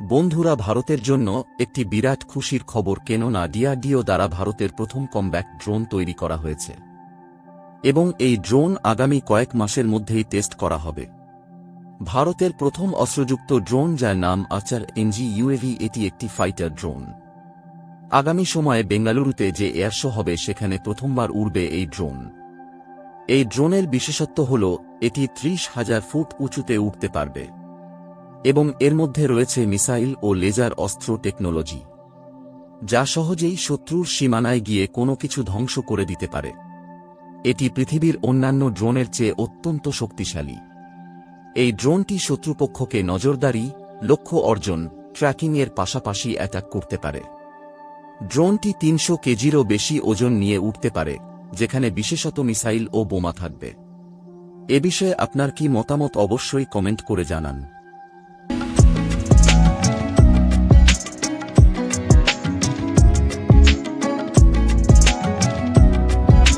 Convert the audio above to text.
বন্ধুরা ভারতের জন্য একটি বিরাট খুশির খবর কেননা ডিআরডিও দ্বারা ভারতের প্রথম কমব্যাক ড্রোন তৈরি করা হয়েছে। এবং এই ড্রোন আগামী কয়েক মাসের মধ্যেই টেস্ট করা হবে। ভারতের প্রথম অস্ত্রযুক্ত ড্রোন যার নাম আচার এনজি ইউএভি, এটি একটি ফাইটার ড্রোন। আগামী সময়ে বেঙ্গালুরুতে যে এয়ার শো হবে, সেখানে প্রথমবার উড়বে এই ড্রোন। এই ড্রোনের বিশেষত্ব হল, এটি ত্রিশ হাজার ফুট উঁচুতে উঠতে পারবে। এবং এর মধ্যে রয়েছে মিসাইল ও লেজার অস্ত্র টেকনোলজি, যা সহজেই শত্রুর সীমানায় গিয়ে কোনো কিছু ধ্বংস করে দিতে পারে। এটি পৃথিবীর অন্যান্য ড্রোনের চেয়ে অত্যন্ত শক্তিশালী। এই ড্রোনটি শত্রুপক্ষকে নজরদারি, লক্ষ্য অর্জন, ট্র্যাকিংয়ের পাশাপাশি অ্যাটাক করতে পারে। ড্রোনটি তিনশো কেজিরও বেশি ওজন নিয়ে উঠতে পারে, যেখানে বিশেষত মিসাইল ও বোমা থাকবে। এ বিষয়ে আপনার কি মতামত অবশ্যই কমেন্ট করে জানান।